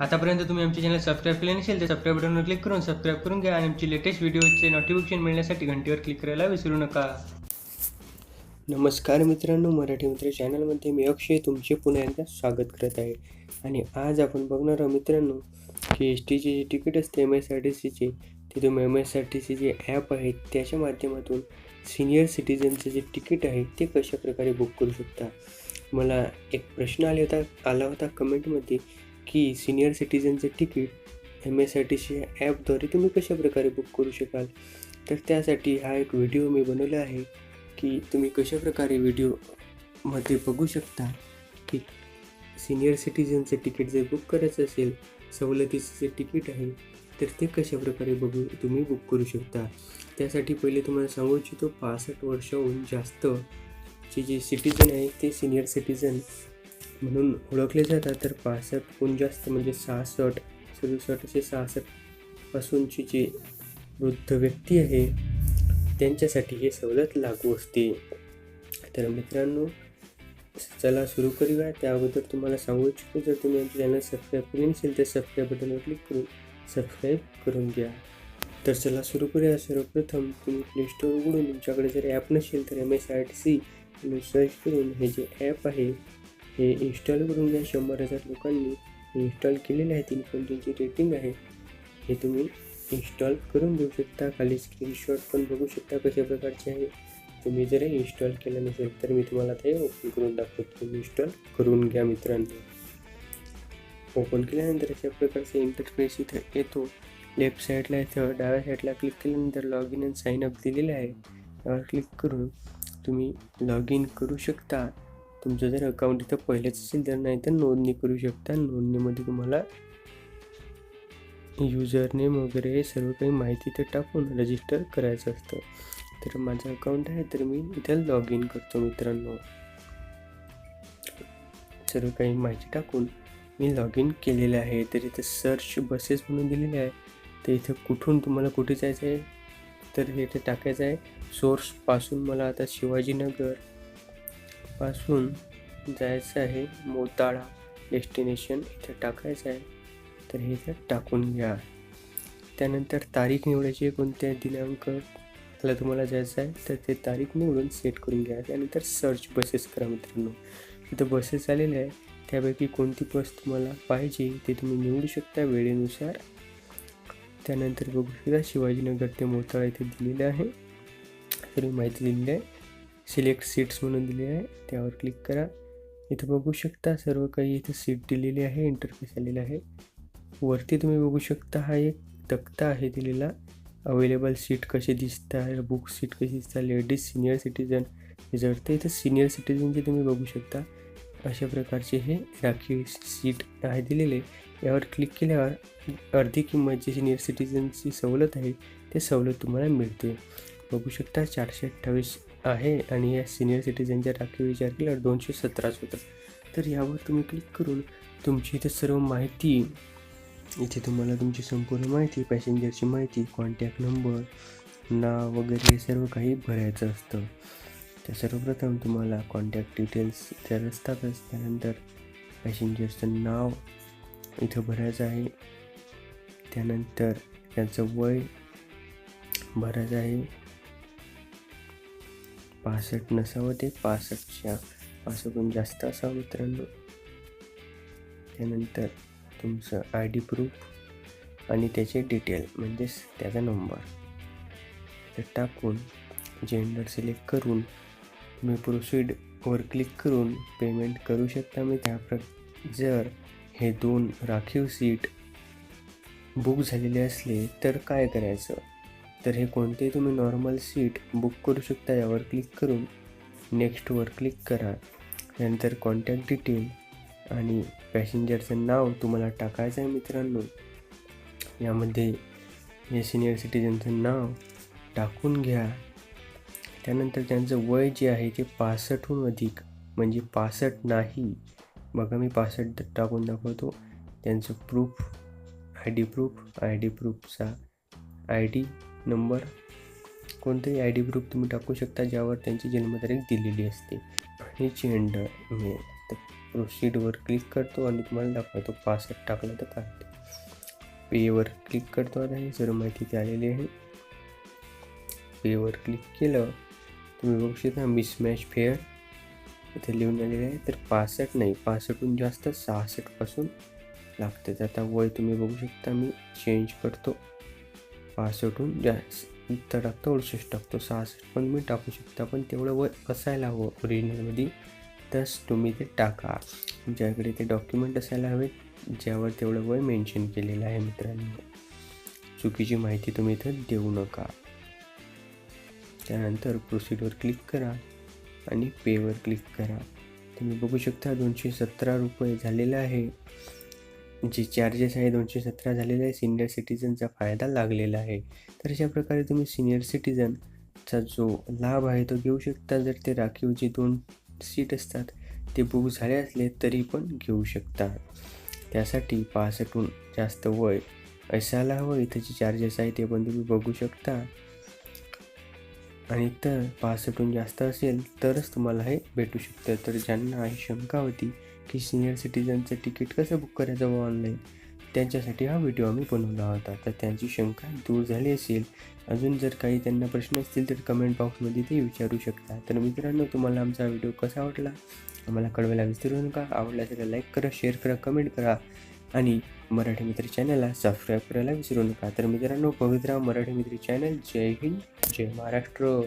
आतापर्यंत तुम्ही आमचे चॅनल सबस्क्राईब केले नसेल तर सबस्क्राईब बटनवर क्लिक करून सबस्क्राईब करून घ्या आणि आमची लेटेस्ट व्हिडिओचे नोटिफिकेशन मिळण्यासाठी घंटीवर क्लिक करायला विसरू नका. नमस्कार मित्रांनो मराठी मित्र चॅनलमध्ये मी अक्षय तुमचे पुन्हा एकदा स्वागत करत आहे. आणि आज आपण बघणार आहोत मित्रांनो की एस टीचे जे तिकीट असते एम एस आर टी सीचे ते तुम्ही M S R T C जे ॲप आहे त्याच्या माध्यमातून सिनियर सिटीजनचं जे तिकीट आहे ते कशा प्रकारे बुक करू शकता? मला एक प्रश्न आले होता आला होता कमेंटमध्ये की senior सिटीजनचे ticket M S R T C ॲपद्वारे तुम्ही कशाप्रकारे बुक करू शकाल? तर त्यासाठी हा एक व्हिडिओ मी बनवला आहे की तुम्ही कशाप्रकारे व्हिडिओमध्ये बघू शकता की सिनियर सिटीजनचं तिकीट जर बुक करायचं असेल सवलतीचं जे तिकीट आहे तर ते कशाप्रकारे बघू तुम्ही बुक करू शकता? त्यासाठी पहिले तुम्हाला सांगू इच्छितो पासष्ट वर्षाहून जास्त जे जे सिटीजन आहे ते सिनियर सिटीजन म्हणून ओळखले जातात तर पासष्टहून जास्त म्हणजे सहासष्ट सदुसष्ट असे सहासष्ट पासूनची जे वृद्ध व्यक्ती आहे त्यांच्यासाठी हे सवलत लागू असते. तर मित्रांनो चला सुरू करूया. त्या अगोदर तुम्हाला सांगू इच्छितो जर तुम्ही आमच्या चॅनल सबस्क्राईब केले नसेल तर सबस्क्राईब बटनवर क्लिक करून सबस्क्राईब करून घ्या. तर चला सुरू करूया. सर्वप्रथम तुम्ही प्ले स्टोअर उघडून तुमच्याकडे जर ॲप नसेल तर M S R T C तुम्ही सर्च करून हे जे ॲप आहे हे इन्स्टॉल करून घ्या. शंभर हजार लोकांनी इन्स्टॉल केलेले आहे. तीन पण त्यांची रेटिंग आहे. हे तुम्ही इन्स्टॉल करून घेऊ शकता. खाली स्क्रीनशॉट पण बघू शकता कशा प्रकारचे आहे. तुम्ही जर इन्स्टॉल केलं नसेल तर मी तुम्हाला ते ओपन करून दाखवतो. तुम्ही इन्स्टॉल करून घ्या मित्रांनो. ओपन केल्यानंतर अशा प्रकारचे इंटरफेस इथं येतो. लेफ्ट साईडला इथं डाव्या साईडला क्लिक केल्यानंतर log in and sign up दिलेलं आहे. त्यावर क्लिक करून तुम्ही लॉग इन करू शकता. तुमचं जर अकाउंट इथं पहिलेच असेल तर नाही तर नोंदणी करू शकता. नोंदणीमध्ये तुम्हाला युजरनेम वगैरे हे सर्व काही माहिती इथं टाकून रजिस्टर करायचं असतं. तर माझं अकाउंट आहे तर मी इथं लॉग इन करतो मित्रांनो. सर्व काही माहिती टाकून मी लॉग इन केलेलं आहे. तर इथं सर्च बसेस म्हणून दिलेले आहे. तर इथं कुठून तुम्हाला कुठे जायचं आहे? तर हे इथे टाकायचं आहे. सोर्सपासून मला आता शिवाजीनगर पासून जायचं आहे मोताळा डेस्टिनेशन इथं टाकायचं आहे. तर हे इथं टाकून घ्या. त्यानंतर तारीख निवडायची आहे कोणत्या दिनांकला तुम्हाला जायचं आहे तर ते तारीख निवडून सेट करून घ्या. त्यानंतर सर्च बसेस करा मित्रांनो. इथं बसेस आलेल्या आहे त्यापैकी कोणती बस तुम्हाला पाहिजे ते तुम्ही निवडू शकता वेळेनुसार. त्यानंतर बघू शकता शिवाजीनगर ते मोताळा इथे दिलेलं आहे. सर्व माहिती दिलेली आहे. सिलेक्ट सीट्स म्हणून दिले आहे. त्यावर क्लिक करा. इथं बघू शकता सर्व काही इथं सीट दिलेली आहे. इंटरफेस आलेला आहे. वरती तुम्ही बघू शकता हा एक तक्ता आहे दिलेला. अवेलेबल सीट कसे दिसतात बुक सीट कशी दिसतात लेडीज सिनियर सिटीजन जर तर इथं सिनियर सिटीजनचे तुम्ही बघू शकता. अशा प्रकारचे हे राखीव सीट आहे दिलेले. यावर क्लिक केल्यावर अर्धी किंमत जी सिनियर सिटीजनची सवलत आहे ते सवलत तुम्हाला मिळते. बघू शकता चारशे अठ्ठावीस आहे आणि या सिनियर सिटीजनच्या राखीव विचार केल्यावर दोनशे सतराच होतं तर यावर तुम्ही क्लिक करून तुमची इथे सर्व माहिती इथे तुम्हाला तुमची संपूर्ण माहिती पॅसेंजरची माहिती कॉन्टॅक्ट नंबर नाव वगैरे हे सर्व काही भरायचं असतं. तर सर्वप्रथम तुम्हाला कॉन्टॅक्ट डिटेल्स तर असतातच त्यानंतर पॅसेंजरचं नाव इथं भरायचं आहे. त्यानंतर त्यांचं वय भरायचं आहे. पासष्ट नसावं ते पासष्टच्या पासष्टहून जास्त असावं मित्रांनो. त्यानंतर तुमचं आय डी प्रूफ आणि त्याचे डिटेल म्हणजेच त्याचा नंबर टाकून जेंडर सिलेक्ट करून तुम्ही प्रोसीडवर क्लिक करून पेमेंट करू शकता मी. त्या प्र जर हे दोन राखीव सीट बुक झालेले असले तर काय करायचं? तर हे कोणतेही तुम्ही नॉर्मल सीट बुक करू शकता यावर क्लिक करून नेक्स्टवर क्लिक करा. नंतर कॉन्टॅक्ट डिटेल आणि पॅसेंजरचं नाव तुम्हाला टाकायचं आहे मित्रांनो. यामध्ये या सिनियर सिटीजनचं नाव टाकून घ्या. त्यानंतर त्यांचं वय जे आहे ते पासष्टहून अधिक म्हणजे पासष्ट नाही. बघा मी पासष्ट टाकून दाखवतो. त्यांचं proof I D proof I D प्रूफचा I D number. कोणतंही आय डी प्रूफ तुम्ही टाकू शकता ज्यावर त्यांची जन्मतारीख दिलेली असते. आणि जेंडर मी प्रोसीडवर क्लिक करतो आणि तुम्हाला दाखवतो पासवर्ड टाकला तर काय पेवर क्लिक करतो आता ही सर्व माहिती इथे आलेली आहे. पेवर क्लिक केलं तुम्ही बघू शकता मिसमॅच फेअर इथे लिहून आलेलं आहे. तर पासष्ट नाही पासष्टहून जास्त सहासष्टपासून लागते तर आता वय तुम्ही बघू शकता मी चेंज करतो. पासष्टहून जास्त. टाकतो अडुसष्ट टाकतो सहासष्ट. पण मी टाकू शकता पण तेवढं वय असायला हवं ओरिजिनलमध्ये तस तुम्ही ते टाका. तुमच्याकडे ते डॉक्युमेंट असायला हवेत ज्यावर तेवढं वय मेन्शन केलेलं आहे मित्रांनो. चुकीची माहिती तुम्ही इथं देऊ नका. त्यानंतर प्रोसिडवर क्लिक करा आणि पेवर क्लिक करा. तुम्ही बघू शकता दोनशे सतरा रुपये झालेलं आहे. जे चार्जेस आहे दोनशे सतरा झालेले आहे सिनियर सिटीजनचा फायदा लागलेला आहे. तर अशा प्रकारे तुम्ही सिनियर सिटीजनचा जो लाभ आहे तो घेऊ शकता. जर ते राखीव जे दोन सीट असतात ते बुक झाले असले तरी पण घेऊ शकता. त्यासाठी पासष्टहून जास्त वय असायला हवं. इथं जे चार्जेस आहे ते पण तुम्ही बघू शकता. आणि तर पासष्टहून जास्त असेल तरच तुम्हाला हे भेटू शकतं. तर ज्यांना ही शंका होती की सिनियर सिटीजनचं तिकीट कसं बुक करायचं व ऑनलाईन त्यांच्यासाठी हा व्हिडिओ आम्ही बनवला होता. तर त्यांची शंका दूर झाली असेल. अजून जर काही त्यांना प्रश्न असतील तर कमेंट बॉक्समध्ये ते विचारू शकता. तर मित्रांनो तुम्हाला आमचा व्हिडिओ कसा वाटला? आम्हाला कळवायला विसरू नका. आवडला तर लाईक करा शेअर करा कमेंट करा. आणि मराठी मित्र चॅनलला सबस्क्राईब करायला विसरू नका. तर मित्रांनो पवित्रा मराठी मित्र चॅनल जय हिंद जय महाराष्ट्र.